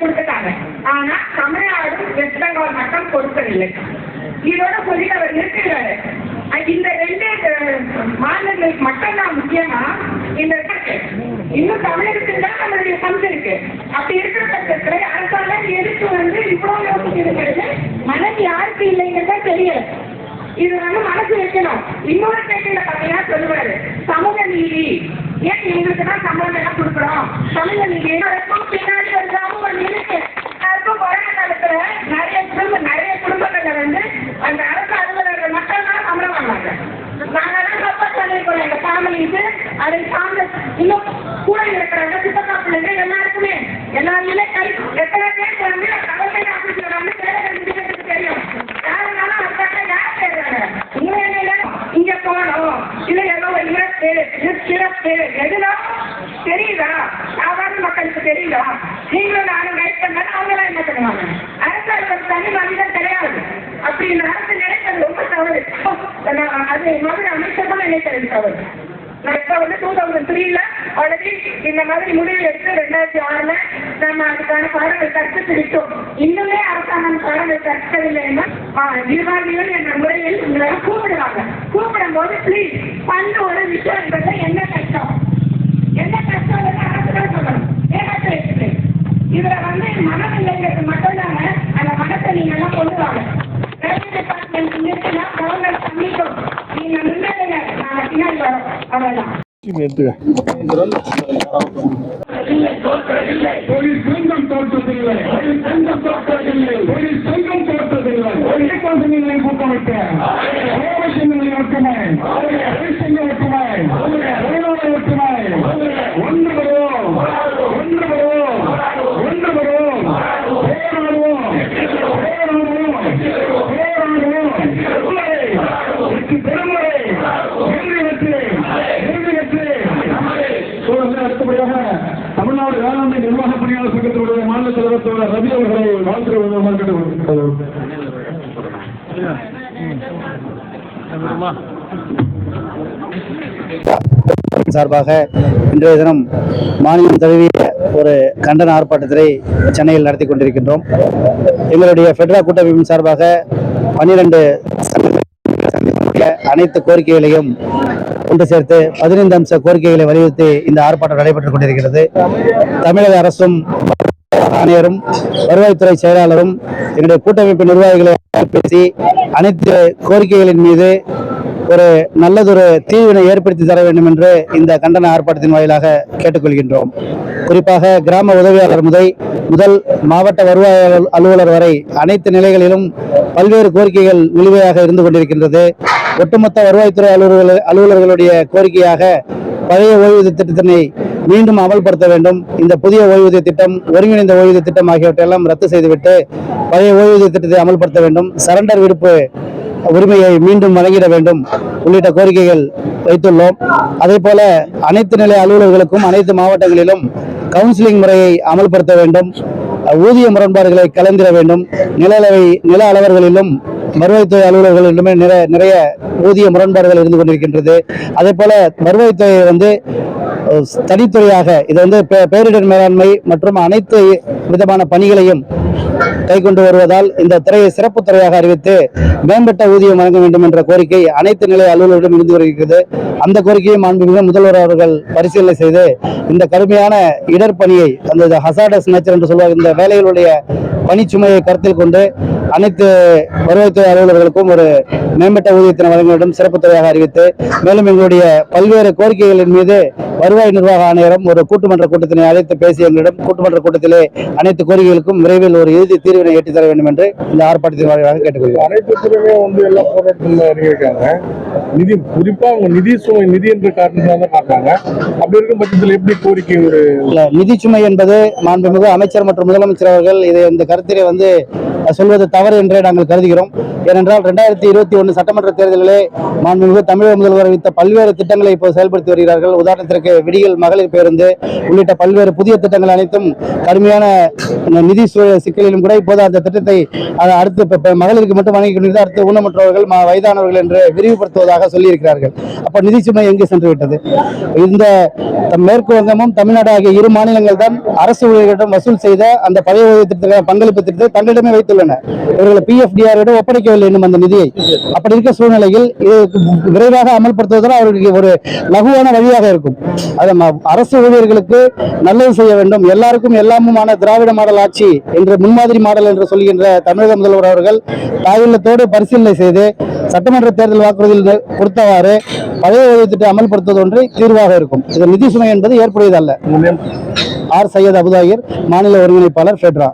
கொடுத்துட்டாங்க ஆனா தமிழ்நாடு வெஸ்ட் பெங்கால் மட்டும் கொடுக்கவில்லை இதோட சொல்லி அவர் நிறுத்துகிறாரு இந்த ரெண்டு மாநிலங்களுக்கு மட்டும்தான் முக்கியமா இந்த இருக்கு. இன்னும் தமிழகத்தில் தான் நம்மளுடைய பங்கு இருக்கு. அப்படி இருக்கிற பட்சத்துல அரசாங்கம் எதுக்கு வந்து இவ்வளவு யோசிக்கிறது மனசு யாருக்கு இல்லைங்கிறதா தெரியல. இது வந்து மனசு வைக்கணும். இன்னொரு பேட்டியில பாத்தீங்கன்னா சொல்லுவாரு சமூக நீதி. ஏன் எங்களுக்கு தான் சம்பளம் எல்லாம் கொடுக்குறோம்? சமூக நீதி எல்லாருக்கும் பின்னாடி ஒரு சமூக இருக்கு. எல்லாருக்கும் கொரோனா காலத்துல நிறைய குடும்ப நிறைய குடும்பங்கள்ல வந்து அந்த அரசு அலுவலர்கள் மட்டும் தான் சம்பளம் வாங்குவாங்க. தான் சப்போர்ட் பண்ணிருக்கோம் எங்க ஃபேமிலிக்கு அதை சார்ந்த இன்னும் கூட இருக்கிறவங்க சாதாரண நீங்களும் நானும் கைட் பண்ணா அவங்களாம் என்ன பண்ணுவாங்க? அரசு ஒரு தனி மனிதன் கிடையாது. அப்படி இந்த அரசு நினைக்கிறது ரொம்ப தவறு. நான் அது மாதிரி அமைச்சர் நினைக்கிறது தவறு. நான் இப்போ வந்து டூ தௌசண்ட் த்ரீல ஆல்ரெடி இந்த மாதிரி முடிவு எடுத்து ரெண்டாயிரத்தி ஆறுல நம்ம அதுக்கான பாடங்கள் கற்று விட்டோம். இன்னுமே அரசாங்கம் பாடங்கள் கற்கவில்லைன்னா நிர்வாகிகள் என்ற முறையில் உங்களை கூப்பிடுவாங்க. கூப்பிடும் போது ப்ளீஸ் பண்ண ஒரு விஷயம் என்பது என்ன இதுல வந்து மனம் இல்லைங்கிறது மட்டும் தாங்க அந்த மனத்தை நீங்க எல்லாம் கொண்டு வாங்க ரெவன்யூ டிபார்ட்மெண்ட் இருக்குன்னா கவர்மெண்ட் பண்ணிட்டோம் நீங்க முன்னாடி நாங்க பின்னாடி வரோம் அவ்வளவுதான் போலீஸ் தமிழ்நாடு வேளாண்மை நிர்வாக பணியாளர் சங்கத்தினுடைய மாநில தலைவர் தோழர் ரவி அவர்களை வாழ்த்துறை விதமாக கேட்டுக்கொள்கிறேன் சார்பாக இன்றைய தினம் மாநிலம் தழுவிய ஒரு கண்டன ஆர்ப்பாட்டத்தை சென்னையில் நடத்தி கொண்டிருக்கின்றோம். எங்களுடைய ஃபெட்ரா கூட்டமைப்பின் சார்பாக பன்னிரண்டு அனைத்து கோரிக்கைகளையும் ஒன்று சேர்த்து பதினைந்து அம்ச கோரிக்கைகளை வலியுறுத்தி இந்த ஆர்ப்பாட்டம் நடைபெற்றுக் கொண்டிருக்கிறது. தமிழக அரசும் ஆணையரும் வருவாய்த்துறை செயலாளரும் எங்களுடைய கூட்டமைப்பு நிர்வாகிகளை பேசி அனைத்து கோரிக்கைகளின் மீது ஒரு நல்லதொரு தீர்வினை ஏற்படுத்தி தர வேண்டும் என்று இந்த கண்டன ஆர்ப்பாட்டத்தின் வாயிலாக கேட்டுக்கொள்கின்றோம். குறிப்பாக கிராம உதவியாளர் முதல் முதல் மாவட்ட வருவாய் அலுவலர் வரை அனைத்து நிலைகளிலும் பல்வேறு கோரிக்கைகள் நிலுவையாக இருந்து கொண்டிருக்கின்றது. ஒட்டுமொத்த வருவாய்த்துறை அலுவலர்கள் அலுவலர்களுடைய கோரிக்கையாக பழைய ஓய்வூதிய திட்டத்தினை மீண்டும் அமல்படுத்த வேண்டும். இந்த புதிய ஓய்வூதிய திட்டம் ஒருங்கிணைந்த ஓய்வூதிய திட்டம் ஆகியவற்றையெல்லாம் ரத்து செய்துவிட்டு பழைய ஓய்வூதிய திட்டத்தை அமல்படுத்த வேண்டும். சரண்டர் விடுப்பு உரிமையை மீண்டும் வழங்கிட வேண்டும் உள்ளிட்ட கோரிக்கைகள் வைத்துள்ளோம். அதே போல அனைத்து நிலை அலுவலர்களுக்கும் அனைத்து மாவட்டங்களிலும் கவுன்சிலிங் முறையை அமல்படுத்த வேண்டும். ஊதிய முரண்பாடுகளை கலந்திட வேண்டும். நில அளவை நில அளவர்களிலும் வருவாய்த்துறை அலுவலர்களிடமே நிறைய நிறைய ஊதிய முரண்பாடுகள் இருந்து கொண்டிருக்கின்றது. அதே போல வருவாய்த்துறை வந்து தனித்துறையாக இது வந்து பேரிடர் மேலாண்மை மற்றும் அனைத்து விதமான பணிகளையும் கை கொண்டு வருவதால் இந்த துறையை சிறப்பு துறையாக அறிவித்து மேம்பட்ட ஊதியம் வழங்க வேண்டும் என்ற கோரிக்கை அனைத்து நிலை அலுவலர்களிடம் இருந்து வருகிறது. அந்த கோரிக்கையை மாண்புமிகு முதல்வர் அவர்கள் பரிசீலனை செய்து இந்த கடுமையான இடர்பணியை அந்த ஹசாடஸ் நேச்சர் என்று சொல்வார் இந்த வேலைகளுடைய பணிச்சுமையை கருத்தில் கொண்டு அனைத்து வருவாய்த்துறை அலுவலர்களுக்கும் ஒரு மேம்பட்ட ஊதியத்தினை வழங்க வேண்டும் சிறப்பு துறையாக அறிவித்து மேலும் எங்களுடைய பல்வேறு கோரிக்கைகளின் மீது வருவாய் நிர்வாக ஆணையரும் ஒரு கூட்டுமன்ற கூட்டத்தினை அழைத்து பேசி எங்களிடம் கூட்டுமன்ற கூட்டத்திலே அனைத்து கோரிக்கைகளுக்கும் விரைவில் ஒரு இறுதி தீர்வினை எட்டித் தர வேண்டும் என்று இந்த ஆர்ப்பாட்டத்தின் வாயிலாக கேட்டுக்கொள்கிறேன் அனைத்து துறையுமே வந்து எல்லா போராட்டத்தில் இறங்கியிருக்காங்க நிதி குறிப்பா அவங்க நிதி சுமை நிதி என்ற காரணத்தால தான் காட்டுறாங்க அப்படி இருக்கும் பட்சத்தில் எப்படி கோரிக்கை ஒரு நிதி சுமை என்பது மாண்புமிகு அமைச்சர் மற்றும் முதலமைச்சர் அவர்கள் இதை இந்த கருத்திலே வந்து சொல்வது தவறு என்றே நாங்கள் கருதுகிறோம். ஏனென்றால் ரெண்டாயிரத்தி இருபத்தி ஒன்று சட்டமன்ற தேர்தலிலே மாண்புமிகு தமிழக முதல்வர் அறிவித்த பல்வேறு திட்டங்களை இப்போது செயல்படுத்தி வருகிறார்கள். உதாரணத்திற்கு விடியல் மகளிர் பேருந்து உள்ளிட்ட பல்வேறு புதிய திட்டங்கள் அனைத்தும் கடுமையான நிதி சூழல் சிக்கலிலும் கூட இப்போது அந்த திட்டத்தை அடுத்து மகளிருக்கு மட்டும் வழங்கி கொண்டிருந்தது அடுத்து ஊனமுற்றவர்கள் வயதானவர்கள் என்று விரிவுபடுத்துவதாக சொல்லியிருக்கிறார்கள். அப்ப நிதி சுமை எங்கு சென்று விட்டது? இந்த மேற்கு வங்கமும் தமிழ்நாடு ஆகிய இரு மாநிலங்கள் தான் அரசு ஊழியர்களிடம் வசூல் செய்த அந்த பழைய ஓய்வு திட்டத்துக்கான பங்களிப்பு திட்டத்தை தங்களிடமே வைத்துள்ளன இவர்கள் பிஎஃப்டிஆரிடம் ஒப்படைக்கவில்லை இன்னும் அந்த நிதியை. அப்படி இருக்க சூழ்நிலையில் விரைவாக அமல்படுத்துவதால் அவர்களுக்கு ஒரு லகுவான வழியாக இருக்கும். அது அரசு ஊழியர்களுக்கு நல்லது செய்ய வேண்டும். எல்லாருக்கும் எல்லாமுமான திராவிட மாடல் ஆட்சி என்று முன்மாதிரி மாடல் என்று சொல்கின்ற தமிழக முதல்வர் அவர்கள் தாயுள்ளத்தோடு பரிசீலனை செய்து சட்டமன்ற தேர்தல் வாக்குறுதியில் கொடுத்தவாறு பழைய ஓய்வு அமல்படுத்துவது ஒன்று தீர்வாக இருக்கும். இது நிதி சுமை என்பது ஏற்புடையதல்ல? ஆர் சையத் அபுதாகிர் மாநில ஒருங்கிணைப்பாளர் ஃபெட்ரா.